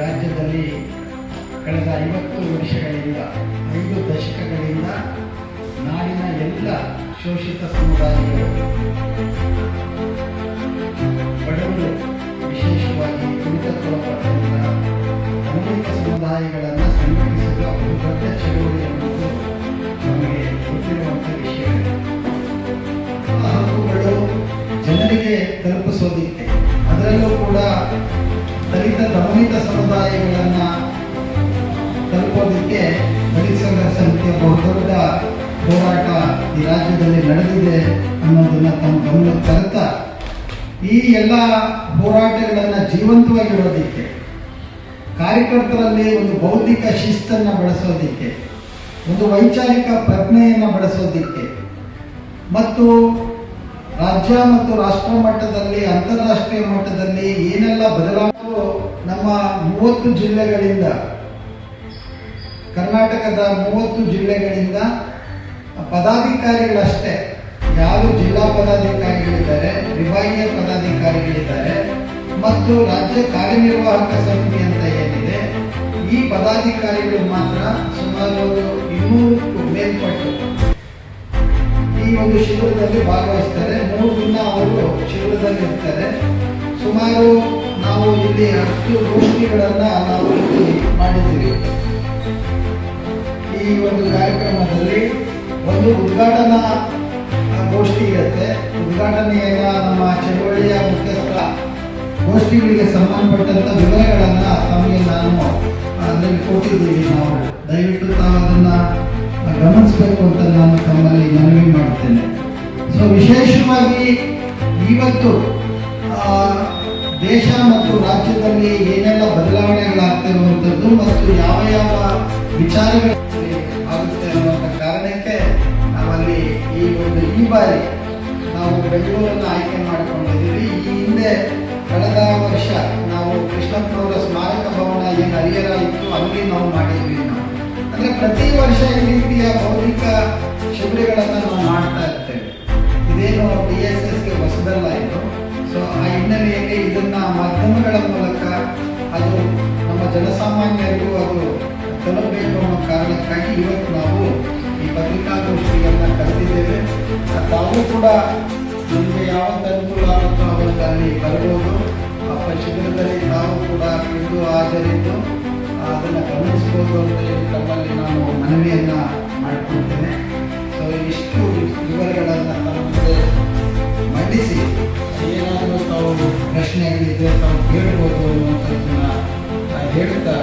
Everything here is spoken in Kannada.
ರಾಜ್ಯದಲ್ಲಿ ಕಳೆದ ಐವತ್ತು ವರ್ಷಗಳಿಂದ, ಐದು ದಶಕಗಳಿಂದ ನಾಡಿನ ಎಲ್ಲ ಶೋಷಿತ ಸಮುದಾಯಗಳು, ಬಡವರು ವಿಶೇಷವಾಗಿ ಕುಡಿತಕ್ಕೊಳಪಟ್ಟಂತಹ ಅನೇಕ ಸಮುದಾಯಗಳ ಸಮುದಾಯಗಳನ್ನು ತಲುಪೋದಕ್ಕೆ ದಲಿತ ಸಂಘರ್ಷ ಸಮಿತಿಯ ಬಹುದೊಡ್ಡ ಹೋರಾಟ ಈ ರಾಜ್ಯದಲ್ಲಿ ನಡೆದಿದೆ ಅನ್ನೋದನ್ನ ತಮ್ಮ ಗಮನಕ್ಕೆ ತರುತ್ತಾ, ಈ ಎಲ್ಲ ಹೋರಾಟಗಳನ್ನು ಜೀವಂತವಾಗಿಡೋದಕ್ಕೆ ಕಾರ್ಯಕರ್ತರಲ್ಲಿ ಒಂದು ಬೌದ್ಧಿಕ ಶಿಸ್ತನ್ನು ಬೆಳೆಸೋದಕ್ಕೆ, ಒಂದು ವೈಚಾರಿಕ ಪ್ರಜ್ಞೆಯನ್ನು ಬೆಳೆಸೋದಕ್ಕೆ ಮತ್ತು ರಾಜ್ಯ ಮತ್ತು ರಾಷ್ಟ್ರ ಮಟ್ಟದಲ್ಲಿ, ಅಂತಾರಾಷ್ಟ್ರೀಯ ಮಟ್ಟದಲ್ಲಿ ಏನೆಲ್ಲ ಬದಲಾವಣೆ ನಮ್ಮ ಮೂವತ್ತು ಜಿಲ್ಲೆಗಳಿಂದ, ಕರ್ನಾಟಕದ ಮೂವತ್ತು ಜಿಲ್ಲೆಗಳಿಂದ ಪದಾಧಿಕಾರಿಗಳಷ್ಟೇ, ಯಾರು ಜಿಲ್ಲಾ ಪದಾಧಿಕಾರಿಗಳಿದ್ದಾರೆ, ವಿಭಾಗೀಯ ಪದಾಧಿಕಾರಿಗಳಿದ್ದಾರೆ, ಮತ್ತು ರಾಜ್ಯ ಕಾರ್ಯನಿರ್ವಾಹಕ ಸಮಿತಿ ಅಂತ ಏನಿದೆ, ಈ ಪದಾಧಿಕಾರಿಗಳು ಮಾತ್ರ ಸುಮಾರು ಇನ್ನೂರಕ್ಕೂ ಮೇಲ್ಪಟ್ಟು ಈ ಒಂದು ಶಿಬಿರದಲ್ಲಿ ಭಾಗವಹಿಸ್ತಾರೆ. ಮೂರು ದಿನ ಅವರು ಶಿಬಿರದಲ್ಲಿ ಇರ್ತಾರೆ ಸುಮಾರು ನಾವು ಇಲ್ಲಿ ಹತ್ತು ಗೋಷ್ಠಿಗಳನ್ನ ನಾವು ಇಲ್ಲಿ ಮಾಡಿದ್ದೀವಿ. ಈ ಒಂದು ಕಾರ್ಯಕ್ರಮದಲ್ಲಿ ಒಂದು ಉದ್ಘಾಟನಾ ಗೋಷ್ಠಿ ಇರುತ್ತೆ. ಉದ್ಘಾಟನೆಯನ್ನ ನಮ್ಮ ಚಳವಳಿಯ ಮುಖ್ಯಸ್ಥ ಗೋಷ್ಠಿಗಳಿಗೆ ಸಂಬಂಧಪಟ್ಟಂತ ವಿವರಗಳನ್ನ ತಮಗೆ ನಾನು ಅದರಲ್ಲಿ ಕೊಟ್ಟಿದ್ದೀವಿ ನಾವು ದಯವಿಟ್ಟು ತಾವು ಅದನ್ನ ಗಮನಿಸಬೇಕು ಅಂತ ನಾನು ತಮ್ಮಲ್ಲಿ ಮನವಿ ಮಾಡುತ್ತೇನೆ ಸೊ ವಿಶೇಷವಾಗಿ ಇವತ್ತು ದೇಶ ಮತ್ತು ರಾಜ್ಯದಲ್ಲಿ ಏನೆಲ್ಲ ಬದಲಾವಣೆಗಳಾಗ್ತಿರುವಂಥದ್ದು ಮತ್ತು ಯಾವ ಯಾವ ವಿಚಾರಗಳು ಆಗುತ್ತೆ ಅನ್ನುವಂಥ ಕಾರಣಕ್ಕೆ ನಾವಲ್ಲಿ ಈ ಒಂದು ಈ ಬಾರಿ ನಾವು ಬೆಂಗಳೂರನ್ನು ಆಯ್ಕೆ ಮಾಡಿಕೊಂಡಿದ್ದೀವಿ. ಈ ಹಿಂದೆ ಕಳೆದ ವರ್ಷ ನಾವು ಕೃಷ್ಣಪ್ಪನವರ ಸ್ಮಾರಕ ಭವನ ಏನು ಹರಿಹರ ಇತ್ತು ಅಲ್ಲಿ ನಾವು ಮಾಡಿದ್ವಿ ನಾವು. ಅಂದರೆ ಪ್ರತಿ ವರ್ಷ ಈ ರೀತಿಯ ಬೌದ್ಧಿಕ ಶಿಬಿರಗಳನ್ನು ನಾವು ಮಾಡ್ತಾ ಇರ್ತೇವೆ. ಇದೇನು ಡಿ ಎಸ್ ಎಸ್ಗೆ ಹೊಸದಲ್ಲ ಸೊ ಆ ಹಿನ್ನೆಲೆಯಲ್ಲಿ ಇದನ್ನ ಮಾಧ್ಯಮಗಳ ಮೂಲಕ ಅದು ನಮ್ಮ ಜನಸಾಮಾನ್ಯರಿಗೂ ಅದು ತಲುಪಬೇಕು ಅನ್ನೋ ಕಾರಣಕ್ಕಾಗಿ ಇವತ್ತು ನಾವು ಈ ಪತ್ರಿಕಾಗೋಷ್ಠಿಯನ್ನು ಕರೆದಿದ್ದೇವೆ. ತಾವು ಕೂಡ ನಿಮಗೆ ಯಾವತ್ತು ಅನುಕೂಲ ಆಗುತ್ತೋ ಅಲ್ಲಿ ಬರ್ಬೋದು ಆ ಶಿಬಿರದಲ್ಲಿ ತಾವು ಕೂಡ ಇಷ್ಟು ಹಾಜರಿದ್ದು ಅದನ್ನು ಗಮನಿಸಬಹುದು ಅಂತ ಹೇಳಿ ತಮ್ಮಲ್ಲಿ ನಾನು ಮನವಿಯನ್ನು ಮಾಡ್ಕೊಳ್ತೇನೆ ಹೇಳ್ತಾ